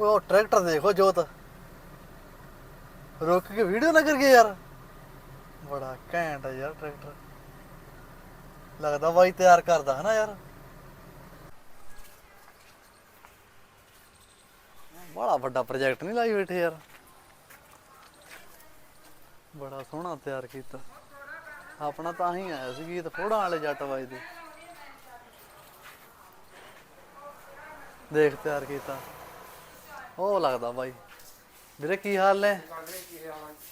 ਉਹ ਟਰੈਕਟਰ ਦੇਖੋ ਜੋਤ। ਰੁਕ ਕੇ ਵੀਡੀਓ ਨਾ ਕਰੀਏ ਯਾਰ। ਬੜਾ ਘੈਂਟ ਆ ਯਾਰ ਟਰੈਕਟਰ। ਲੱਗਦਾ ਬਾਈ ਤਿਆਰ ਕਰਦਾ ਹੈ ਨਾ ਯਾਰ। ਬੜਾ ਵੱਡਾ ਪ੍ਰੋਜੈਕਟ ਨਹੀਂ ਲਾਈ ਬੈਠੇ ਯਾਰ। ਬੜਾ ਸੋਹਣਾ ਤਿਆਰ ਕੀਤਾ। ਆਪਣਾ ਤਾਂ ਹੀ ਆਇਆ ਸੀ ਗੀਤ ਫੋੜਾਂ ਵਾਲੇ ਜੱਟ ਵੱਜਦੇ ਦੇਖ ਤਿਆਰ ਕੀਤਾ। ਉਹ ਲੱਗਦਾ ਬਾਈ। ਵੀਰੇ ਕੀ ਹਾਲ ਨੇ?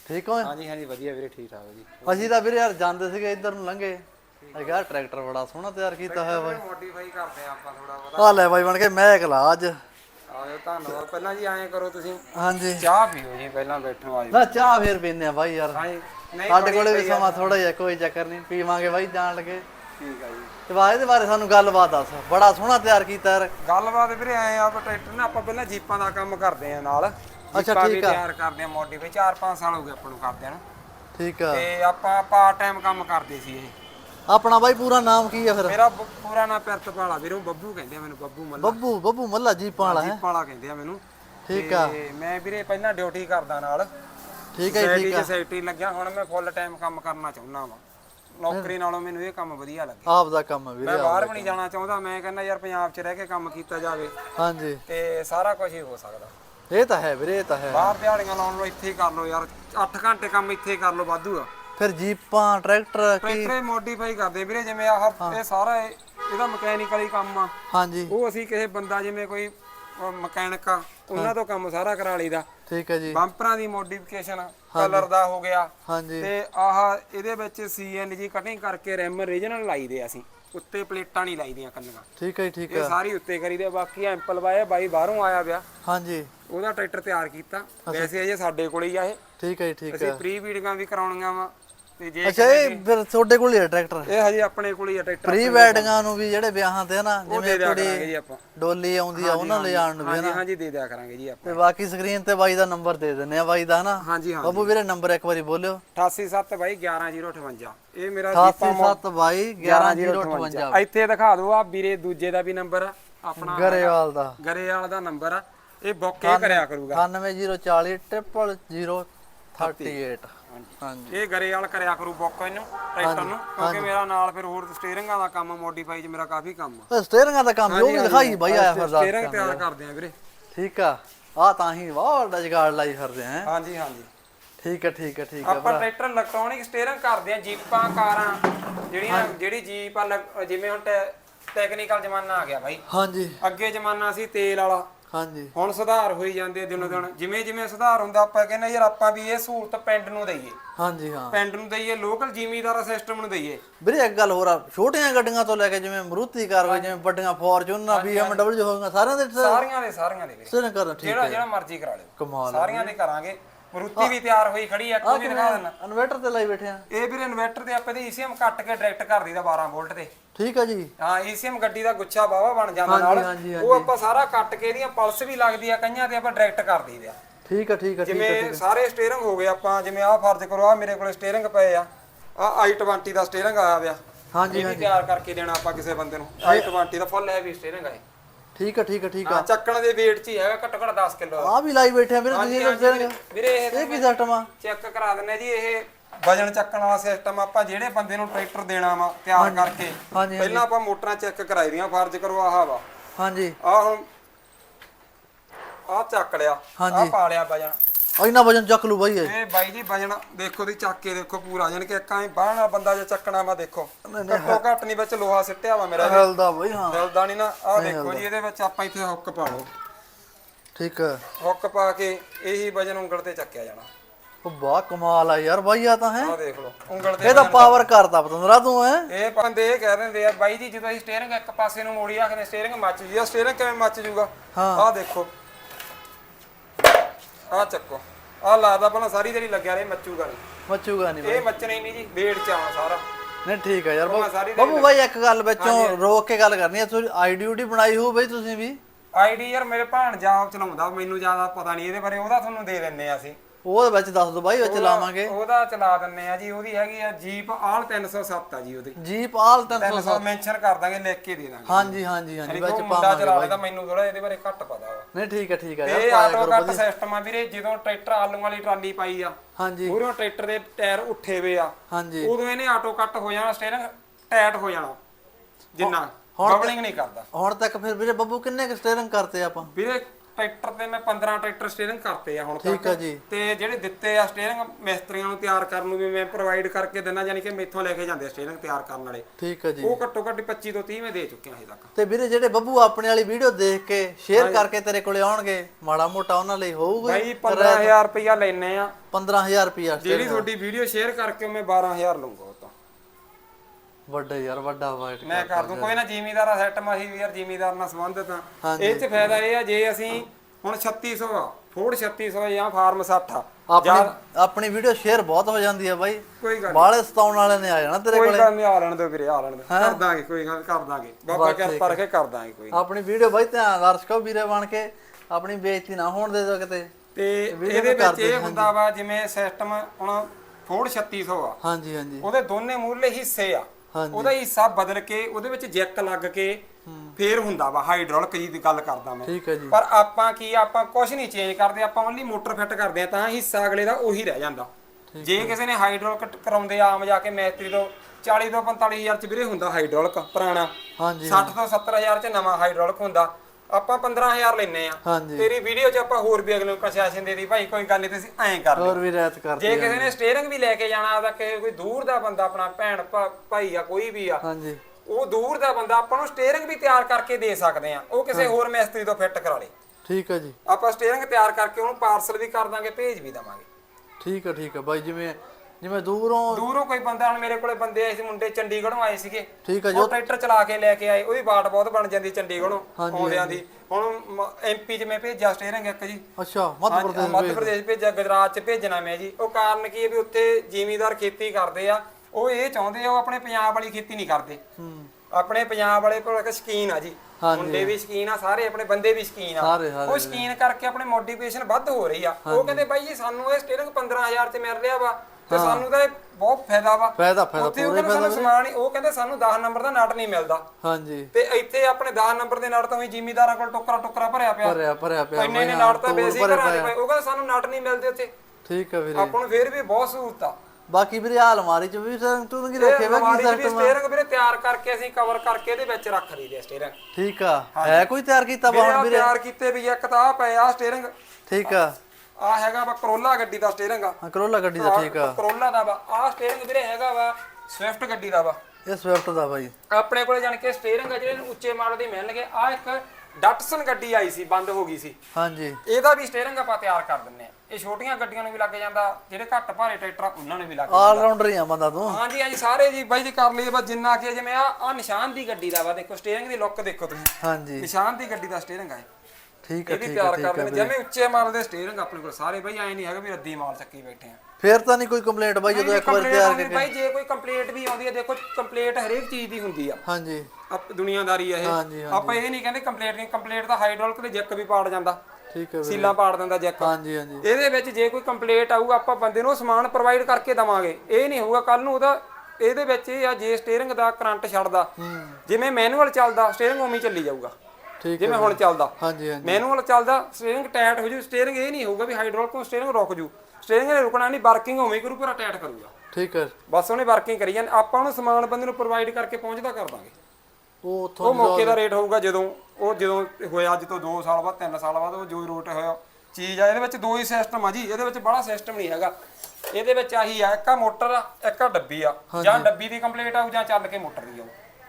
ਠੀਕ ਹੋ? ਹਾਂਜੀ ਹਾਂਜੀ ਵਧੀਆ ਵੀਰੇ ਠੀਕ ਠਾਕ ਜੀ। ਅਸੀਂ ਤਾਂ ਵੀਰੇ ਯਾਰ ਜਾਂਦੇ ਸੀਗੇ ਇੱਧਰ ਨੂੰ ਲੰਘੇ। ਅਗਾ ਟਰੈਕਟਰ ਬੜਾ ਸੋਹਣਾ ਤਿਆਰ ਕੀਤਾ ਹੋਇਆ ਬਾਈ। ਮੋਡੀਫਾਈ ਕਰਦੇ ਆ ਆਪਾਂ ਥੋੜਾ ਬਹੁਤਾ। ਆ ਲੈ ਬਾਈ ਬਣ ਕੇ ਮੈਂ ਇਕਲਾ ਅੱਜ। ਆਇਓ ਧੰਨਵਾਦ। ਪਹਿਲਾਂ ਜੀ ਐਂ ਕਰੋ ਤੁਸੀਂ। ਹਾਂਜੀ। ਚਾਹ ਪੀਓ ਜੀ ਪਹਿਲਾਂ ਬੈਠੋ ਆਜੋ ਨਾ ਚਾਹ ਫੇਰ ਪੀਨੇ ਆ ਬਾਈ ਯਾਰ। ਸਾਡੇ ਕੋਲੇ ਵੀ। ਸਮਾਂ ਥੋੜਾ ਜਿਹਾ ਕੋਈ ਚੱਕਰ ਨਹੀਂ। ਪੀਵਾਂਗੇ ਬਾਈ ਜਾਣ ਲੱਗੇ। ਠੀਕ ਆ ਜੀ। ਤੇ ਇਹਦੇ ਬਾਰੇ ਸਾਨੂੰ ਗੱਲਬਾਤ ਦੱਸ। ਬੜਾ ਸੋਹਣਾ ਤਿਆਰ ਕੀਤਾ ਯਾਰ। ਗੱਲਬਾਤ ਵੀਰੇ ਐ ਆ ਆਪਾਂ ਟਰੈਕਟਰ ਨਾ ਆਪਾਂ ਪਹਿਲਾਂ ਜੀਪਾਂ ਦਾ ਕੰਮ ਕਰਦੇ ਆ ਨਾਲ। ਜੀਪਾਂ ਵੀ ਠੀਕ ਆ। ਤਿਆਰ ਕਰਦੇ ਆ ਮੋਡੀਫਾਈ 4-5 ਸਾਲ ਹੋ ਗਏ ਆਪਾਂ ਨੂੰ ਕਰਦੇ ਨੂੰ। ਠੀਕ ਆ। ਤੇ ਆਪਾਂ ਪਾਰਟ ਟਾਈਮ ਕੰਮ ਕਰਦੇ ਸੀ ਇਹ। ਆਪਣਾ ਬਾਈ ਪੂਰਾ ਨਾਮ ਕੀ ਆ ਫਿਰ? ਮੇਰਾ ਬ- ਪੂਰਾ ਨਾਂ ਪਿਰਤਪਾਲਾ ਵੀਰੋਂ ਬੱਬੂ ਕਹਿੰਦੇ ਆ ਮੈਨੂੰ ਬੱਬੂ ਮੱਲਾ। ਬੱਬੂ ਬੱਬੂ ਮੱਲਾ ਜੀਪਾਂ ਵਾਲਾ ਹੈ? ਜੀਪਾਂ ਵਾਲਾ ਕਹਿੰਦੇ ਆ ਮੈਨੂੰ। ਠੀਕ ਆ। ਤੇ ਮੈਂ ਵੀਰੇ ਪਹਿਲਾਂ ਡਿਊਟੀ ਕਰਦਾ ਨਾਲ। ਠੀਕ ਜੀ, ਸੋਸਾਇਟੀ ਠੀਕ 'ਚ ਆ। ਸੈਕਟਰੀ ਲੱਗਿਆ ਹੁਣ ਮੈਂ ਫੁੱਲ ਟਾਈਮ ਕੰਮ ਕਰਨਾ ਚਾਹੁੰਦਾ ਵਾਂ। ਨੌਕਰੀ ਨਾਲੋਂ ਮੈਨੂੰ ਇਹ ਕੰਮ ਵਧੀਆ ਲੱਗਿਆ ਆਪ ਦਾ ਕੰਮ ਵੀਰੇ ਮੈਂ ਬਾਹਰ ਵੀ ਨਹੀਂ ਜਾਣਾ ਚਾਹੁੰਦਾ ਮੈਂ ਕਹਿੰਦਾ ਯਾਰ ਪੰਜਾਬ 'ਚ ਰਹਿ ਕੇ ਕੰਮ ਕੀਤਾ ਜਾਵੇ। ਹਾਂਜੀ। ਤੇ ਸਾਰਾ ਕੁਝ ਹੀ ਹੋ ਸਕਦਾ। ਇਹ ਤਾਂ ਹੈ ਵੀਰੇ ਇਹ ਤਾਂ ਹੈ। ਬਾਹਰ ਦਿਹਾੜੀਆਂ ਲਾਉਣ ਨੂੰ ਇੱਥੇ ਹੀ ਕਰ ਲਓ ਯਾਰ 8 ਘੰਟੇ ਕੰਮ ਇੱਥੇ ਹੀ ਕਰ ਲਓ ਵਾਧੂ ਆ। ਫਿਰ ਜੀਪਾਂ ਟਰੈਕਟਰ ਕੀ? ਟਰੈਕਟਰ ਮੋਡੀਫਾਈ ਕਰਦੇ ਵੀਰੇ ਜਿਵੇਂ ਆਹ ਇਹ ਸਾਰਾ ਇਹ- ਇਹਦਾ ਮਕੈਨੀਕਲ ਹੀ ਕੰਮ ਆ। ਹਾਂਜੀ। ਉਹ ਅਸੀਂ ਕਿਸੇ ਬੰਦਾ ਜਿਵੇਂ ਕੋਈ ਮਕੈਨਿਕ ਉਹਨਾਂ ਤੋਂ ਕੰਮ ਸਾਰਾ ਕਰਾ ਲਈਦਾ। ਠੀਕ ਹੈ ਜੀ। ਬੰਪਰਾਂ ਦੀ ਮੋਡੀਫਿਕੇਸ਼ਨ ਕਲਰ ਦਾ ਹੋ ਗਿਆ। ਹਾਂਜੀ। ਤੇ ਆਹ ਇਹਦੇ ਵਿੱਚ ਸੀਐਨਜੀ ਕਟਿੰਗ ਕਰਕੇ ਰਿਮ ਰੀਜਨਲ ਲਾਈਦੇ ਅਸੀਂ। ਉੱਤੇ ਪਲੇਟਾਂ ਨਹੀਂ ਲਾਈਦੀਆਂ ਕੰਨਾਂ। ਠੀਕ ਹੈ ਠੀਕ ਇਹ ਹੈ। ਸਾਰੀ ਉੱਤੇ ਕਰੀਦੇ ਬਾਕੀ ਐਂਪਲ ਵਾਇਆ ਬਾਈ ਬਾਹਰੋਂ ਆਇਆ ਪਿਆ। ਹਾਂਜੀ। ਉਹਦਾ ਟਰੈਕਟਰ ਤਿਆਰ ਕੀਤਾ। ਵੈਸੇ ਅਜੇ ਸਾਡੇ ਕੋਲ ਹੀ ਆ ਇਹ। ਠੀਕ ਹੈ ਠੀਕ ਅਸੀਂ ਹੈ। ਪ੍ਰੀ ਵੀਡਿੰਗਾਂ ਵੀ ਕਰਾਉਣੀਆਂ ਵਾ। ਤੇ ਜੇ ਅੱਛਾ ਇਹ ਫਿਰ ਤੁਹਾਡੇ ਕੋਲ ਹੀ ਹੈ ਟਰੈਕਟਰ? ਇਹ ਹਜੇ ਆਪਣੇ ਕੋਲ ਹੀ ਆ ਟਰੈਕਟਰ ਪ੍ਰੀ ਵੈਡਿੰਗਾਂ ਨੂੰ ਵੀ ਜਿਹੜੇ ਵਿਆਹਾਂ ਤੇ ਨਾ ਉਹ ਦੇ ਜਿਵੇਂ ਦਿਆ ਕਰਾਂਗੇ ਕੁੜੀ ਜੀ ਆਪਾਂ। ਡੋਲੀ ਆਉਂਦੀ ਆ ਉਹਨਾਂ ਲੈ ਜਾਣ ਨੂੰ ਵੀ ਹਾਂਜੀ ਹਾਂਜੀ ਦੇ ਦਿਆ ਕਰਾਂਗੇ ਜੀ ਆਪਾਂ। ਤੇ ਬਾਕੀ ਸਕਰੀਨ ਤੇ ਬਾਈ ਦਾ ਨੰਬਰ ਦੇ ਦਿੰਨੇ ਆ ਬਾਈ ਦਾ ਨਾ ਹਾਂਜੀ ਹਾਂ ਬੱਬੂ ਵੀਰੇ ਨੰਬਰ ਇੱਕ ਵਾਰੀ ਬੋਲਿਓ। 887 ਬਾਈ 11058 ਇਹ ਮੇਰਾ ਦੀਪਾ 87 ਬਾਈ 11058 ਇੱਥੇ ਦਿਖਾ ਦਿਓ ਆ ਵੀਰੇ ਦੂਜੇ ਦਾ ਵੀ ਨੰਬਰ ਆ ਆਪਣਾ ਗਰੇਵਾਲ ਦਾ। ਗਰੇਵਾਲ ਦਾ ਨੰਬਰ। ਆ ਇਹ ਬੁੱਕ ਇਹ ਕਰਿਆ ਕਰੂਗਾ। 98040 0038 ਹਾਂਜੀ। ਇਹ ਗਰੇਵਾਲ ਕਰਿਆ ਕਰੂ ਬੁੱਕ ਇਹਨੂੰ ਟਰੈਕਟਰ ਨੂੰ ਕਿਉਂਕਿ ਮੇਰਾ ਨਾਲ ਫਿਰ ਹੋਰ ਸਟੀਅਰਿੰਗਾਂ ਦਾ ਕੰਮ ਮੋਡੀਫਾਈ 'ਚ ਮੇਰਾ ਕਾਫੀ ਕੰਮ ਆ। ਸਟੀਅਰਿੰਗਾਂ ਦਾ ਕੰਮ ਉਹ ਵੀ ਦਿਖਾਈ ਬਾਈ ਆਇਆ ਰਾਤ ਸਟੀਅਰਿੰਗ ਤਿਆਰ ਕਰਦੇ ਆ ਵੀਰੇ। ਠੀਕ ਆ। ਆ ਤਾਂ ਹੀ ਵਾਹ ਵੱਡਾ ਜਗਾੜ ਲਾਈ ਫਿਰਦੇ ਆ। ਹਾਂਜੀ ਹਾਂਜੀ। ਠੀਕ ਆ ਠੀਕ ਆ ਠੀਕ ਆ ਆਪਾਂ ਟਰੈਕਟਰ ਇਲੈਕਟ੍ਰੋਨਿਕ ਸਟੀਅਰਿੰਗ ਕਰਦੇ ਆ ਜੀਪਾਂ ਕਾਰਾਂ ਜਿਹੜੀਆਂ ਜਿਹੜੀ ਜੀਪ ਆ ਜਿਵੇਂ ਹੁਣ ਟੈਕਨੀਕਲ ਜ਼ਮਾਨਾ ਆ ਗਿਆ ਬਾਈ। ਹਾਂਜੀ। ਅੱਗੇ ਜ਼ਮਾਨਾ ਸੀ ਤੇਲ ਵਾਲਾ। ਹਾਂਜੀ। ਹੁਣ ਸੁਧਾਰ ਹੋਈ ਜਾਂਦੇ ਆ ਦਿਨੋਂ ਦਿਨ। ਜਿਵੇਂ ਜਿਵੇਂ ਸੁਧਾਰ ਹੁੰਦਾ ਆਪਾਂ ਕਹਿੰਦੇ ਯਾਰ ਆਪਾਂ ਵੀ ਇਹ ਸਹੂਲਤ ਪਿੰਡ ਨੂੰ ਦਈਏ। ਹਾਂਜੀ ਹਾਂ। ਪਿੰਡ ਨੂੰ ਦਈਏ ਲੋਕਲ ਜ਼ਿਮੀਦਾਰ ਸਿਸਟਮ ਨੂੰ ਦਈਏ। ਵੀਰੇ ਇੱਕ ਗੱਲ ਹੋਰ ਆ ਛੋਟੀਆਂ ਗੱਡੀਆਂ ਤੋਂ ਲੈ ਕੇ ਜਿਵੇਂ ਮਰੂਤੀ ਕਾਰ ਹੋਈ ਜਿਵੇਂ ਵੱਡੀਆਂ ਫੋਰਚੂਨਰ BMW ਹੋਈਆਂ ਸਾਰਿਆਂ ਦੇ ਸਾਰੀਆਂ ਦੇ ਸਾਰੀਆਂ ਦੇ ਵੀਰੇ। ਕਰਨ ਠੀਕ ਜਿਹੜਾ ਜਿਹੜਾ ਮਰਜ਼ੀ ਕਰਾ ਲਿਓ। ਕਮਾਲ ਸਾਰੀਆਂ ਦੇ ਕਰਾਂਗੇ। ਮਰੂਤੀ ਵੀ ਤਿਆਰ ਹੋਈ ਖੜੀ ਆ ਇੱਕ ਵੀ ਦਿਖਾ ਦੇਣਾ ਇਨਵਰਟਰ ਤੇ ਲਾਈ ਬੈਠੇ ਆ? ਇਹ ਵੀਰੇ ਇਨਵਰਟਰ ਤੇ ਆਪਾਂ ਇਹਦੀ ECM ਕੱਟ ਕੇ ਡਾਇਰੈਕਟ ਕਰ ਦਈਦਾ 12 ਵੋਲਟ ਤੇ। ਠੀਕ ਆ ਜੀ। ਹਾਂ ECM ਗੱਡੀ ਦਾ ਗੁੱਛਾ ਬਾਵਾ ਬਣ ਜਾਂਦਾ ਨਾਲ। ਹਾਂਜੀ, ਉਹ ਆਪਾਂ ਸਾਰਾ ਕੱਟ ਕੇ ਇਹਦੀਆਂ ਪਲਸ ਵੀ ਲੱਗਦੀ ਆ ਕਈਆਂ ਤੇ ਆਪਾਂ ਡਾਇਰੈਕਟ ਕਰ ਦਈਦੇ ਆ। ਠੀਕ ਆ ਠੀਕ ਆ ਠੀਕ ਆ ਜਿਵੇਂ ਸਾਰੇ ਸਟੀਅਰਿੰਗ ਹੋ ਗਏ ਆਪਾਂ ਜਿਵੇਂ ਆਹ ਫਰਜ਼ ਕਰੋ ਆ ਮੇਰੇ ਕੋਲੇ ਸਟੀਅਰਿੰਗ ਪਏ ਆ। ਆ i20 ਦਾ ਸਟੀਅਰਿੰਗ ਆਇਆ ਪਿਆ। ਹਾਂਜੀ ਇਹ ਵੀ ਤਿਆਰ ਕਰਕੇ ਦੇਣਾ ਆਪਾਂ ਕਿਸੇ ਬੰਦੇ ਨੂੰ। i20 ਦਾ ਫੁੱਲ ਹੈਵੀ ਸਟੀਅਰਿੰਗ ਹੈ ਠੀਕ ਆ ਠੀਕ ਆ ਠੀਕ ਆ। ਹਾਂ ਚੱਕਣ ਦੇ weight 'ਚ ਹੀ ਹੈਗਾ ਘੱਟੋ ਘੱਟ 10 ਕਿਲੋ। ਆ ਵੀ ਲਾਈ ਬੈਠੇ ਆ ਵੀਰੇ ਤੁਸੀਂ ਇਹ ਸਟੀਅਰਿੰਗ ਵੀਰੇ ਇਹ ਇਹ ਕੀ ਸਿਸਟਮ ਆ? ਚੈੱਕ ਕਰਾ ਦਿੰਨੇ ਜੀ ਇਹ ਵਜਨ ਚੱਕਣ ਵਾਲਾ ਸਿਸਟਮ ਆਪਾਂ ਜਿਹੜੇ ਬੰਦੇ ਨੂੰ ਟਰੈਕਟਰ ਦੇਣਾ ਵਾ ਤਿਆਰ ਕਰਕੇ ਹਾਂਜੀ ਪਹਿਲਾਂ ਆਪਾਂ ਮੋਟਰਾਂ ਚੈੱਕ ਕਰਾਈ ਦੀਆਂ ਫਰਜ਼ ਕਰੋ ਆਹ ਵਾ। ਹਾਂਜੀ। ਆ ਹੁਣ ਆ ਚੱਕ ਲਿਆ ਆ ਹਾਂਜੀ। ਪਾ ਲਿਆ ਵਜਨ। ਇੰਨਾ ਵਜਨ ਚੱਕ ਲੂ ਬਾਈ ਇਹ। ਇਹ ਬਾਈ ਜੀ ਵਜਨ ਦੇਖੋ ਦੀ ਚੱਕ ਕੇ ਦੇਖੋ ਪੂਰਾ ਜਾਨ ਕਿ ਹੀ ਬਾਹਰ ਨਾਲ ਬੰਦਾ ਜੇ ਚੱਕਣਾ ਵਾ ਦੇਖੋ। ਘੱਟੋ ਘੱਟ ਨਹੀਂ ਵਿੱਚ ਲੋਹਾ ਸਿੱਟਿਆ ਵਾ ਮੇਰਾ ਹਿਲਦਾ ਬਾਈ ਹਾਂ। ਹਿਲਦਾ ਨਹੀਂ ਨਾ ਆਹ ਦੇਖੋ ਜੀ ਇਹਦੇ ਵਿੱਚ ਆਪਾਂ ਇੱਥੇ ਹੁੱਕ ਪਾ ਲਓ ਠੀਕ ਆ ਹੁੱਕ ਪਾ ਕੇ ਇਹੀ ਵਜਨ ਉਂਗਲ ਤੇ ਚੱਕਿਆ ਜਾਣਾ। ਉਹ ਬਾ ਕਮਾਲ ਆ ਯਾਰ ਬਾਈ ਆ ਤਾਂ ਹੈ। ਆਹ ਦੇਖ ਲਓ ਉਂਗਲ ਤੇ ਇਹ ਤਾਂ। ਪਾਵਰ ਕਰਦਾ ਪਤੰਦਰਾ ਤੂੰ ਹੈ? ਇਹ ਬੰਦੇ ਇਹ ਕਹਿ ਦਿੰਦੇ ਆ ਬਾਈ ਜੀ ਜਦੋਂ ਅਸੀਂ ਸਟੀਅਰਿੰਗ ਇੱਕ ਪਾਸੇ ਨੂੰ ਮੋੜੀ ਆਖਦੇ ਸਟੀਅਰਿੰਗ ਮੱਚ ਜੂ ਆ ਸਟੀਅਰਿੰਗ ਕਿਵੇਂ ਮੱਚ ਜੂਗਾ? ਹਾਂ। ਆਹ ਦੇਖੋ। ਆਹ ਚੱਕੋ। ਆਹ ਲਾਦਾ ਪਹਿਲਾਂ ਸਾਰੀ ਜਿਹੜੀ ਲੱਗਿਆ ਰਹੇ ਮੱਚੂਗਾ ਨਹੀਂ। ਮੱਚੂਗਾ ਨਹੀਂ ਇਹ ਮੱਚਣਾ ਹੀ ਨਹੀਂ ਜੀ ਵੇੜ ਚ ਸਾਰਾ। ਨਹੀਂ ਠੀਕ ਆ ਯਾਰ ਬਾਬੂ ਬਾਈ ਇੱਕ ਗੱਲ ਵਿੱਚੋਂ ਰੋਕ ਕੇ ਗੱਲ ਕਰਨੀ ਹੈ ਤੁਸੀਂ ਆਈਡੀਊਡੀ ਬਣਾਈ ਹੋ ਬਈ ਤੁਸੀਂ ਵੀ? ਆਈਡੀ ਯਾਰ ਮੇਰੇ ਭਾਣ ਜਾਬ ਚਲਾਉਂਦਾ ਮੈਨੂੰ ਜ਼ਿਆਦਾ ਪਤਾ ਨਹੀਂ ਇਹਦੇ ਬਾਰੇ ਉਹਦਾ ਤੁਹਾਨੂੰ ਦੇ ਦਿੰਨੇ ਆ ਅਸੀਂ। ਉਹਦੇ ਵਿੱਚ ਦੱਸ ਦੋ ਬਾਈ ਵਿੱਚ ਲਾਵਾਂਗੇ। ਉਹਦਾ ਚਲਾ ਦਿੰਨੇ ਆ ਜੀ ਉਹਦੀ ਹੈਗੀ ਆ ਜੀਪ ਆਲ 307 ਆ ਜੀ ਉਹਦੀ। ਜੀਪ ਆਲ 300 300 ਮੈਂਸ਼ਨ ਕਰ ਦਾਂਗੇ ਲਿਖ ਕੇ ਦੇ ਦਾਂਗੇ। ਹਾਂਜੀ ਹਾਂਜੀ ਹਾਂਜੀ ਵਿੱਚ ਮੁੰਡਾ ਪਾਵਾਂਗੇ ਚਲਾ ਬਾਈ। ਮੈਨੂੰ ਥੋੜਾ ਇਹਦੇ ਬਾਰੇ ਘੱਟ ਪਤਾ ਵਾ। ਨਹੀਂ ਠੀਕ ਹੈ ਠੀਕ ਹੈ ਤੇ ਯਾਰ ਇਹ ਪਾਇਆ ਆਟੋ ਕਰੋ ਕੱਟ ਵਧੀਆ। ਸਿਸਟਮ ਆ ਵੀਰੇ ਜਦੋਂ ਟਰੈਕਟਰ ਆਲੂ ਵਾਲੀ ਟਰਾਲੀ ਪਾਈ ਆ ਹਾਂਜੀ। ਪੂਰੇ ਟਰੈਕਟਰ ਦੇ ਟਾਇਰ ਉੱਠੇ ਵੇ ਆ। ਹਾਂਜੀ। ਉਦੋਂ ਇਹਨੇ ਆਟੋ ਕੱਟ ਹੋ ਜਾਣਾ ਸਟੀਅਰਿੰਗ ਟਾਈਟ ਹੋ ਜਾਣਾ। ਜਿੰਨਾ ਬਬਲਿੰਗ ਨਹੀਂ ਕਰਦਾ। ਹੁਣ ਤੱਕ ਫਿਰ ਵੀਰੇ ਬੱਬੂ ਕਿੰਨੇ ਕੁ ਸਟੀਅਰਿੰਗ ਕਰਤੇ ਆਪਾਂ? ਵੀਰੇ ਟਰੈਕਟਰ ਤੇ ਮੈਂ 15 ਟਰੈਕਟਰ ਸਟੀਅਰਿੰਗ ਕਰਤੇ ਆ ਹੁਣ ਠੀਕ ਜੀ। ਤੇ ਜਿਹੜੇ ਦਿੱਤੇ ਆ ਸਟੀਅਰਿੰਗ ਮਿਸਤਰੀਆਂ ਨੂੰ ਤਿਆਰ ਕਰਨ ਨੂੰ ਵੀ ਮੈਂ ਪ੍ਰੋਵਾਈਡ ਕਰਕੇ ਦਿੰਦਾ ਯਾਨੀ ਕਿ ਮੈਥੋਂ ਲੈ ਕੇ ਜਾਂਦੇ ਆ ਸਟੀਅਰਿੰਗ ਤਿਆਰ ਕਰਨ ਵਾਲੇ। ਠੀਕ ਹੈ ਜੀ। ਉਹ ਘੱਟੋ ਘੱਟ 25 ਤੋਂ 30 ਮੈਂ ਦੇ ਚੁੱਕਿਆ ਹਜੇ ਤੱਕ। ਤੇ ਵੀਰੇ ਜਿਹੜੇ ਬੱਬੂ ਆਪਣੇ ਵਾਲੀ ਵੀਡੀਓ ਦੇਖ ਕੇ ਸ਼ੇਅਰ ਕਰਕੇ ਤੇਰੇ ਕੋਲੇ ਆਉਣਗੇ ਮਾੜਾ ਮੋਟਾ ਉਹਨਾਂ ਲਈ ਹੋਊਗਾ। ਭਾਈ 15000 ਰੁਪਇਆ ਲੈਨੇ ਆ। 15000 ਰੁਪਿਆ ਜਿਹੜੀ ਤੁਹਾਡੀ ਵੀਡੀਓ ਸ਼ੇਅਰ ਕਰਕੇ ਮੈਂ 12000 ਲਊਂਗਾ। ਉਹ ਤੋਂ ਵੱਡਾ ਯਾਰ ਵੱਡਾ ਵਾਈਟ ਮੈਂ ਕਰ ਦੂੰ। ਕੋਈ ਨਾ ਜ਼ਿਮੀਦਾਰ ਸੈੱਟ ਮਾਹੀ ਯਾਰ ਜ਼ਿਮੀਦਾਰ ਨਾਲ ਸੰਬੰਧਿਤ ਆ। ਇਹ ਚ ਫਾਇਦਾ ਇਹ ਆ ਜੇ ਅਸੀਂ ਹੁਣ 3600 ਆ ਫੋਰਡ 3600 ਜਾਂ ਫਾਰਮ 60 ਆ ਆਪਣੀ ਆਪਣੀ ਵੀਡੀਓ ਸ਼ੇਅਰ ਬਹੁਤ ਹੋ ਜਾਂਦੀ ਹੈ ਬਾਈ। ਕੋਈ ਗੱਲ ਬਾਲੇ ਸਤਾਉਣ ਵਾਲੇ ਨੇ ਆ ਜਾਣਾ ਤੇਰੇ ਕੋਈ ਕੋਲੇ। ਗੱਲ ਨਹੀਂ ਆ ਲੈਣ ਵੀਰੇ ਆ ਲੈਣ ਦਿਓ। ਕਰ ਦਾਂਗੇ ਕੋਈ ਗੱਲ ਕਰ ਦਾਂਗੇ। ਬਾਬਾ ਕਿਰਪਾ ਰੱਖੇ ਕਰ ਦਾਂਗੇ ਕੋਈ ਆਪਣੀ ਵੀਡੀਓ ਬਾਈ ਧਿਆਨ ਦਰਸ਼ਕੋ ਵੀਰੇ ਬਣ ਕੇ। ਆਪਣੀ ਬੇਇੱਜ਼ਤੀ ਨਾ ਹੋਣ ਦੇ ਦਿਓ ਕਿਤੇ। ਤੇ ਇਹਦੇ ਵਿੱਚ ਇਹ ਹੁੰਦਾ ਵਾ ਜਿਵੇਂ ਸਿਸਟਮ ਹੁਣ ਫੋਰਡ 3600 ਆ। ਹਾਂਜੀ ਹਾਂਜੀ। ਉਹਦੇ ਦੋਨੇ ਮੂਰਲੇ ਹਿੱਸੇ ਆ। ਉਹਦਾ ਹਿੱਸਾ ਬਦਲ ਕੇ ਉਹਦੇ ਵਿੱਚ ਜੈਕ ਲੱਗ ਕੇ ਫੇਰ ਹੁੰਦਾ ਵਾ ਹਾਈਡ੍ਰੋਲਿਕ ਜੀ ਦੀ ਗੱਲ ਕਰਦਾ ਮੈਂ। ਠੀਕ ਹੈ ਜੀ। ਪਰ ਆਪਾਂ ਕੀ ਆਪਾਂ ਕੁਝ ਨਹੀਂ ਚੇਂਜ ਕਰਦੇ ਆਪਾਂ ਓਨਲੀ ਮੋਟਰ ਫਿੱਟ ਕਰਦੇ ਆ ਤਾਂ ਹਿੱਸਾ ਅਗਲੇ ਦਾ ਉਹੀ ਰਹਿ ਜਾਂਦਾ। ਜੇ ਕਿਸੇ ਨੇ ਹਾਈਡ੍ਰੋਲਿਕ ਕਰਾਉਂਦੇ ਆਮ ਜਾ ਕੇ ਮੈਸਤਰੀ ਤੋਂ 40 ਤੋਂ 45000 ਚ ਵੀਰੇ ਹੁੰਦਾ ਹਾਈਡ੍ਰੋਲਿਕ ਪੁਰਾਣਾ। ਹਾਂਜੀ 60 ਤੋਂ 70000 ਚ ਨਵਾਂ ਹਾਈਡ੍ਰੋਲਿਕ ਹੁੰਦਾ। ਆਪਾਂ 15000 ਲੈਨੇ ਆ ਹਾਂਜੀ। ਤੇਰੀ ਵੀਡੀਓ 'ਚ ਆਪਾਂ ਹੋਰ ਵੀ ਅਗਲੇ ਨੂੰ ਕੰਸੈਸ਼ਨ ਦੇ ਦੀ ਭਾਈ ਕੋਈ ਗੱਲ ਨਹੀਂ ਤੁਸੀਂ ਐਂ ਕਰ ਲਿਓ। ਹੋਰ ਵੀ ਰਹਿਤ ਕਰਦੇ ਜੇ ਕਿਸੇ ਨੇ ਸਟੀਅਰਿੰਗ ਵੀ ਲੈ ਕੇ ਜਾਣਾ ਆਦਾ ਕਿ ਕੋਈ ਦੂਰ ਦਾ ਬੰਦਾ ਆਪਣਾ ਭੈਣ ਭਾ- ਭਾਈ ਆ ਕੋਈ ਵੀ ਆ ਹਾਂਜੀ। ਉਹ ਦੂਰ ਦਾ ਬੰਦਾ ਆਪਾਂ ਨੂੰ ਸਟੀਅਰਿੰਗ ਵੀ ਤਿਆਰ ਕਰਕੇ ਦੇ ਸਕਦੇ ਆ ਉਹ ਕਿਸੇ ਹੋਰ ਮਿਸਤਰੀ ਤੋਂ ਫਿੱਟ ਕਰਾ ਲੇ। ਠੀਕ ਹੈ ਜੀ। ਆਪਾਂ ਸਟੀਅਰਿੰਗ ਤਿਆਰ ਕਰਕੇ ਉਹਨੂੰ ਪਾਰਸਲ ਵੀ ਕਰ ਦਾਂਗੇ ਭੇਜ ਵੀ ਦਵਾਂਗੇ। ਠੀਕ ਹੈ ਠੀਕ ਹੈ ਬਾਈ ਜਿਵੇਂ ਜਿਵੇਂ ਦੂਰੋਂ ਦੂਰੋਂ ਕੋਈ ਬੰਦਾ ਹੁਣ ਮੇਰੇ ਕੋਲੇ ਬੰਦੇ ਆਏ ਸੀ ਮੁੰਡੇ ਚੰਡੀਗੜ੍ਹੋਂ ਆਏ ਸੀਗੇ। ਠੀਕ ਹੈ ਜੀ ਉਹ ਟਰੈਕਟਰ ਚਲਾ ਕੇ ਲੈ ਕੇ ਆਏ ਉਹਦੀ ਬਾਟ ਬਹੁਤ ਬਣ ਜਾਂਦੀ ਚੰਡੀਗੜ੍ਹੋਂ ਆਉਂਦਿਆਂ ਦੀ। ਹੁਣ ਐਮਪੀ 'ਚ ਮੈਂ ਭੇਜਿਆ ਸਟੀਅਰਿੰਗ ਇੱਕ ਜੀ। ਅੱਛਾ ਮੱਧ ਪ੍ਰਦੇਸ਼ ਮੱਧ ਪ੍ਰਦੇਸ਼ ਭੇਜਿਆ ਗੁਜਰਾਤ 'ਚ ਭੇਜਣਾ ਮੈਂ ਜੀ। ਉਹ ਕਾਰਨ ਕੀ ਹੈ ਵੀ ਉੱਥੇ ਜ਼ਿਮੀਦਾਰ ਖੇਤੀ ਕਰਦੇ ਆ। ਉਹ ਇਹ ਚਾਹੁੰਦੇ ਆ ਉਹ ਆਪਣੇ ਪੰਜਾਬ ਵਾਲੀ ਖੇਤੀ ਨਹੀਂ ਕਰਦੇ। ਹੂੰ। ਆਪਣੇ ਪੰਜਾਬ ਵਾਲੇ ਕੋਲ ਇੱਕ ਸ਼ਕੀਨ ਆ ਜੀ। ਮੁੰਡੇ ਵੀ ਸ਼ਕੀਨ ਆ ਸਾਰੇ ਆਪਣੇ ਬੰਦੇ ਵੀ ਸ਼ਕੀਨ ਆ। ਉਹ ਸ਼ਕੀਨ ਕਰਕੇ ਆਪਣੇ ਮੋਟੀਵੇਸ਼ਨ ਵੱਧ ਹੋ ਰਹੀ ਆ। ਉਹ ਕਹਿੰਦੇ ਬਾਈ ਜੀ ਸਾਨੂੰ ਇਹ ਸਟੀਅਰਿੰਗ 15000 ਤੇ ਮਿਲ ਰਿਹਾ ਵਾ। ਤੇ ਸਾਨੂੰ ਤਾਂ ਇਹ ਬਹੁਤ ਫਾਇਦਾ ਵਾ। ਫਾਇਦਾ ਫਾਇਦਾ ਉੱਥੇ ਉਹ ਕਹਿੰਦੇ ਸਾਨੂੰ ਸਮਾਨ ਹੀ ਉਹ ਕਹਿੰਦੇ ਸਾਨੂੰ 10 ਨੰਬਰ ਦਾ ਨਟ ਨਹੀਂ ਮਿਲਦਾ। ਹਾਂਜੀ। ਤੇ ਇੱਥੇ ਆਪਣੇ 10 ਨੰਬਰ ਦੇ ਨਟ ਤੋਂ ਵੀ ਜ਼ਿਮੀਦਾਰਾਂ ਕੋਲ ਟੋਕਰਾ ਟੋਕਰਾ ਭਰਿਆ ਪਿਆ। ਭਰਿਆ ਭਰਿਆ ਪਿਆ ਇੰਨੇ ਨੇ ਹਾਂ, ਨਟ ਤਾਂ ਭਰੇ ਘਰਾਂ ਦੇ ਪਏ ਆ। ਪਏ ਉਹ ਕਹਿੰਦੇ ਸਾਨੂੰ ਨਟ ਨਹੀਂ ਮਿਲਦੇ ਉੱਥੇ। ਠੀਕ ਹੈ ਵੀਰੇ। ਆਪਾਂ ਨੂੰ ਫੇਰ ਵੀ ਬਹੁਤ ਸਹੂਲਤ ਆ। ਬਾਕੀ ਵੀਰੇ ਆ ਅਲਮਾਰੀ ਚ ਵੀ ਤੂੰ ਕੀ ਰੱਖੇ ਵਾ ਕੀ ਸਿਸਟਮ ਸਟੀਅਰਿੰਗ ਵੀਰੇ ਤਿਆਰ ਕਰਕੇ ਅਸੀਂ ਕਵਰ ਕਰਕੇ ਇਹਦੇ ਵਿੱਚ ਰੱਖ ਲਈਦੇ ਸਟੀਅਰਿੰਗ ਠੀਕ ਆ। ਹੈ ਕੋਈ ਤਿਆਰ ਕੀਤਾ ਬਾਹਰ ਵੀਰੇ? ਤਿਆਰ ਕੀਤੇ ਵੀ ਇੱਕ ਤਾਂ ਆ ਪਿਆ ਸਟੀਅਰਿੰਗ ਠੀਕ ਆ। ਆ ਹੈਗਾ ਵਾ ਕਰੋਲਾ ਗੱਡੀ ਦਾ ਸਟੀਅਰਿੰਗ ਆ। ਹਾਂ ਕਰੋਲਾ ਗੱਡੀ ਦਾ ਠੀਕ ਆ। ਕਰੋਲਾ ਦਾ ਵਾ। ਆ ਸਟੀਅਰਿੰਗ ਵੀਰੇ ਹੈਗਾ ਵਾ ਸਵਿਫਟ ਗੱਡੀ ਦਾ ਵਾ। ਇਹ ਸਵਿਫਟ ਦਾ ਬਾਈ ਆਪਣੇ ਕੋਲੇ ਜਾਣ ਕੇ ਸਟੀਅਰਿੰਗ ਆ ਜਿਹੜੇ ਉੱਚੇ ਮਾਡਲ ਦੇ ਮਿਲਣਗੇ। ਆ ਇੱਕ ਡਟਸਨ ਗੱਡੀ ਆਈ ਸੀ ਬੰਦ ਹੋ ਗਈ ਸੀ। ਹਾਂਜੀ। ਇਹਦਾ ਵੀ ਸਟੀਅਰਿੰਗ ਆਪਾਂ ਤਿਆਰ ਕਰ ਦਿੰਨੇ ਆ। ਇਹ ਛੋਟੀਆਂ ਗੱਡੀਆਂ ਨੂੰ ਵੀ ਲੱਗ ਜਾਂਦਾ ਜਿਹੜੇ ਘੱਟ ਭਾਰੇ ਟਰੈਕਟਰ ਆ, ਉਹਨਾਂ ਨੂੰ ਵੀ ਲੱਗ ਆਲ ਰਾਉਂਡਰ ਹੀ ਆ ਬੰਦਾ ਤੂੰ। ਹਾਂਜੀ ਹਾਂਜੀ ਸਾਰੇ ਜੀ ਬਾਈ ਜੀ ਕਰ ਲਈਏ ਬਸ ਜਿੰਨਾ ਕਿ ਜਿਵੇਂ ਆ ਆ ਨਿਸ਼ਾਨ ਦੀ ਗੱਡੀ ਦਾ ਵਾ। ਦੇਖੋ ਸਟੀਅਰਿੰਗ ਦੀ ਲੁੱਕ ਦੇਖੋ ਤੁਸੀਂ। ਹਾਂਜੀ। ਨਿਸ਼ਾਨ ਦੀ ਗੱਡੀ ਦਾ ਸਟੀਅਰਿੰਗ ਆ ਇਹ। ਠੀਕ ਆ ਇਹ ਵੀ ਠੀਕ ਆ ਤਿਆਰ ਠੀਕ ਕਰ ਆ ਦਿੰਦੇ ਜਿਵੇਂ ਉੱਚੇ ਮਾਡਲ ਦੇ ਸਟੀਅਰਿੰਗ ਆਪਣੇ ਕੋਲ ਸਾਰੇ ਬਾਈ ਐ ਨਹੀਂ ਹੈਗਾ ਵੀ ਰੱਦੀ ਮਾਲ ਚੱਕੀ ਬੈਠੇ ਆ। ਫੇਰ ਤਾਂ ਨਹੀਂ ਕੋਈ ਕੰਪਲੇਂਟ ਬਾਈ ਜਦੋਂ ਇੱਕ ਵਾਰ ਤਿਆਰ ਕਰਕੇ ਬਾਈ ਜੇ ਕੋਈ ਕੰਪਲੀਟ ਵੀ ਆਉਂਦੀ ਹੈ ਦੇਖੋ ਕੰਪਲੀਟ ਹਰੇਕ ਚੀਜ਼ ਦੀ ਹੁੰਦੀ ਆ। ਹਾਂਜੀ। ਆਪ ਦੁਨੀਆਦਾਰੀ ਆ ਇਹ। ਹਾਂਜੀ, ਆਪਾਂ ਇਹ ਨਹੀਂ ਕਹਿੰਦੇ ਕੰਪਲੀਟ ਨਹੀਂ ਕੰਪਲੀਟ ਤਾਂ ਹਾਈਡ੍ਰੋਲਿਕ ਦੇ ਜੈਕ ਵੀ ਪਾੜ ਜਾਂਦਾ। ਠੀਕ ਹੈ ਸੀਲਾਂ ਪਾੜ ਦਿੰਦਾ ਜੈਕ। ਹਾਂਜੀ ਹਾਂਜੀ। ਇਹਦੇ ਵਿੱਚ ਜੇ ਕੋਈ ਕੰਪਲੀਟ ਆਊਗਾ ਆਪਾਂ ਬੰਦੇ ਨੂੰ ਸਮਾਨ ਪ੍ਰੋਵਾਈਡ ਕਰਕੇ ਦਵਾਂਗੇ। ਇਹ ਨਹੀਂ ਹੋਊਗਾ ਕੱਲ ਨੂੰ ਉਹਦਾ ਇਹਦੇ ਵਿੱਚ ਇਹ ਆ ਜੇ ਸਟੀਅਰਿੰਗ ਦਾ ਕਰੰਟ ਛੱਡਦਾ ਜਿਵੇਂ ਮੈਨੂਅਲ ਚੱਲਦਾ ਸਟੀਅਰਿੰਗ ਉਵੇਂ ਹੀ ਚੱਲੀ ਜਾਊਗਾ। ਠੀਕ ਜਿਵੇਂ ਹੁਣ ਚੱਲਦਾ। ਹਾਂਜੀ ਹਾਂਜੀ। ਮੈਨੂਅਲ ਚੱਲਦਾ ਸਟੀਅਰਿੰਗ ਟਾਈਟ ਹੋ ਜੂ ਸਟੀਅਰਿੰਗ ਇਹ ਨਹੀਂ ਹੋਊਗਾ ਵੀ ਹਾਈਡ੍ਰੋਲਿਕ ਤੋਂ ਸਟੀਅਰਿੰਗ ਰੁਕ ਜੂ। ਸਟੀਅਰਿੰਗ ਨੇ ਰੁਕਣਾ ਨਹੀਂ ਵਰਕਿੰਗ ਉਵੇਂ ਹੀ ਕਰੂ ਪੂਰਾ ਟਾਈਟ ਕਰੂਗਾ। ਠੀਕ ਹੈ। ਬਸ ਉਹਨੇ ਵਰਕਿੰਗ ਕਰੀ ਜਾਣੀ ਆਪਾਂ ਉਹਨੂੰ ਸਮਾਨ ਬੰਦੇ ਨੂੰ ਪ੍ਰੋਵਾਈਡ ਕਰਕੇ ਪਹੁੰਚਦਾ ਕਰ ਦਾਂਗੇ। ਉਹ ਉੱਥੋਂ ਉਹ ਮੌਕੇ ਦਾ ਰੇਟ ਹੋਊਗਾ ਜਦੋਂ ਉਹ ਜਦੋਂ ਹੋਇਆ ਅੱਜ ਤੋਂ 2 ਸਾਲ ਬਾਅਦ 3 ਸਾਲ ਬਾਅਦ ਉਹ ਜੋ ਰੇਟ ਹੋਇਆ ਚੀਜ਼ ਆ ਇਹਦੇ ਵਿੱਚ ਦੋ ਹੀ ਸਿਸਟਮ ਆ ਜੀ ਇਹਦੇ ਵਿੱਚ ਬੜਾ ਸਿਸਟਮ ਨਹੀਂ ਹੈਗਾ। ਇਹਦੇ ਵਿੱਚ ਆਹੀ ਆ ਇੱਕ ਮੋਟਰ ਆ ਇੱਕ ਡੱਬੀ ਆ ਜਾਂ ਡੱਬੀ ਦੀ ਕੰਪਲੀਟ ਆਊ ਜਾਂ ਚੱਲ ਕੇ ਮੋਟਰ ਦੀ ਆਊ